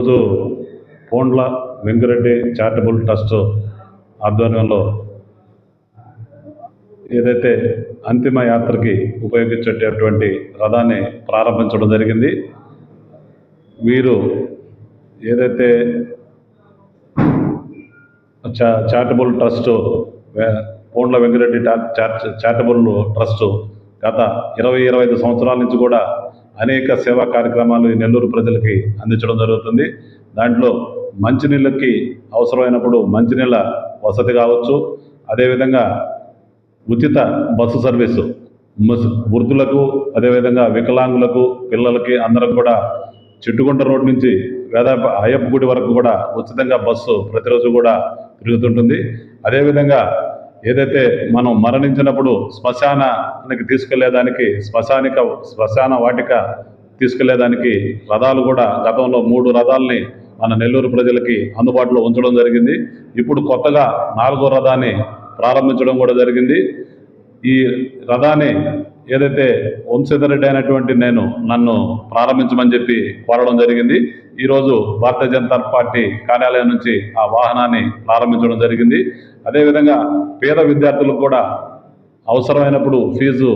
ఈరోజు పోండ్ల Venkareddy charitable trust ఆధ్వర్యంలో ఏదైతే అంతిమ యాత్రకి ఉపయోగించేటటువంటి రథాన్ని ప్రారంభించడం జరిగింది. వీరు ఏదైతే చా చారిటబుల్ ట్రస్ట్ పోండ్ల వెంకరెడ్డి చార్- చారిటబుల్ ట్రస్ట్ గత ఇరవై ఇరవై ఐదు సంవత్సరాల నుంచి కూడా అనేక సేవా కార్యక్రమాలు ఈ నెల్లూరు ప్రజలకి అందించడం జరుగుతుంది. దాంట్లో మంచినీళ్ళకి అవసరమైనప్పుడు మంచినీళ్ళ వసతి కావచ్చు. అదేవిధంగా ఉచిత బస్సు సర్వీసు వృద్ధులకు అదేవిధంగా వికలాంగులకు పిల్లలకి అందరం కూడా చిట్టుకుంట రోడ్ నుంచి వేదాప అయ్యప్ప గుడి వరకు కూడా ఉచితంగా బస్సు ప్రతిరోజు కూడా తిరుగుతుంటుంది. అదేవిధంగా ఏదైతే మనం మరణించినప్పుడు శ్మశానానికి తీసుకెళ్ళేదానికి శ్మశానిక శ్మశాన వాటిక తీసుకెళ్ళేదానికి రథాలు కూడా గతంలో మూడు రథాలని మన నెల్లూరు ప్రజలకి అందుబాటులో ఉంచడం జరిగింది. ఇప్పుడు కొత్తగా నాలుగో రథాన్ని ప్రారంభించడం కూడా జరిగింది. ఈ రథాన్ని ఏదైతే వంశీధర్ రెడ్డి అయినటువంటి నేను నన్ను ప్రారంభించమని చెప్పి కోరడం జరిగింది. ఈరోజు భారతీయ జనతా పార్టీ కార్యాలయం నుంచి ఆ వాహనాన్ని ప్రారంభించడం జరిగింది. అదేవిధంగా పేద విద్యార్థులకు కూడా అవసరమైనప్పుడు ఫీజు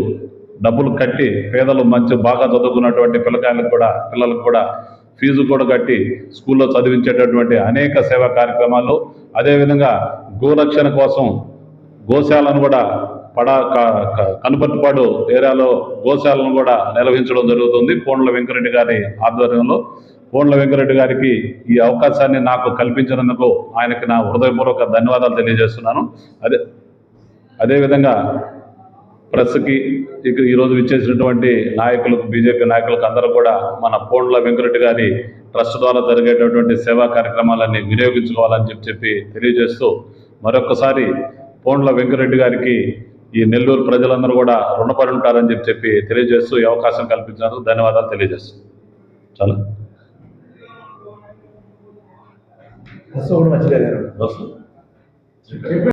డబ్బులు కట్టి పేదలు మంచి బాగా చదువుకున్నటువంటి పిల్లకాయలకు కూడా పిల్లలకు కూడా ఫీజు కూడా కట్టి స్కూల్లో చదివించేటటువంటి అనేక సేవా కార్యక్రమాలు. అదేవిధంగా గోరక్షణ కోసం గోశాలను కూడా పడా క- కనుపర్తిపాడు ఏరియాలో గోశాలను కూడా నిర్వహించడం జరుగుతుంది. కోండ్ల వెంకరెడ్డి గారి ఆధ్వర్యంలో. కోండ్ల వెంకరెడ్డి గారికి ఈ అవకాశాన్ని నాకు కల్పించినందుకు ఆయనకి నా హృదయపూర్వక ధన్యవాదాలు తెలియజేస్తున్నాను. అదే అదేవిధంగా ప్రెస్కి ఇక ఈరోజు విచ్చేసినటువంటి నాయకులకు బీజేపీ నాయకులకు అందరూ కూడా మన కోండ్ల వెంకరెడ్డి గారి ట్రస్ట్ ద్వారా జరిగేటటువంటి సేవా కార్యక్రమాలన్నీ వినియోగించుకోవాలని చెప్పి చెప్పి తెలియజేస్తూ మరొకసారి కోండ్ల వెంకరెడ్డి గారికి ఈ నెల్లూరు ప్రజలందరూ కూడా రుణపడి ఉంటారని చెప్పి చెప్పి తెలియజేస్తూ ఈ అవకాశం కల్పించినందుకు ధన్యవాదాలు తెలియజేస్తూ. చాలా. బస్సు కూడా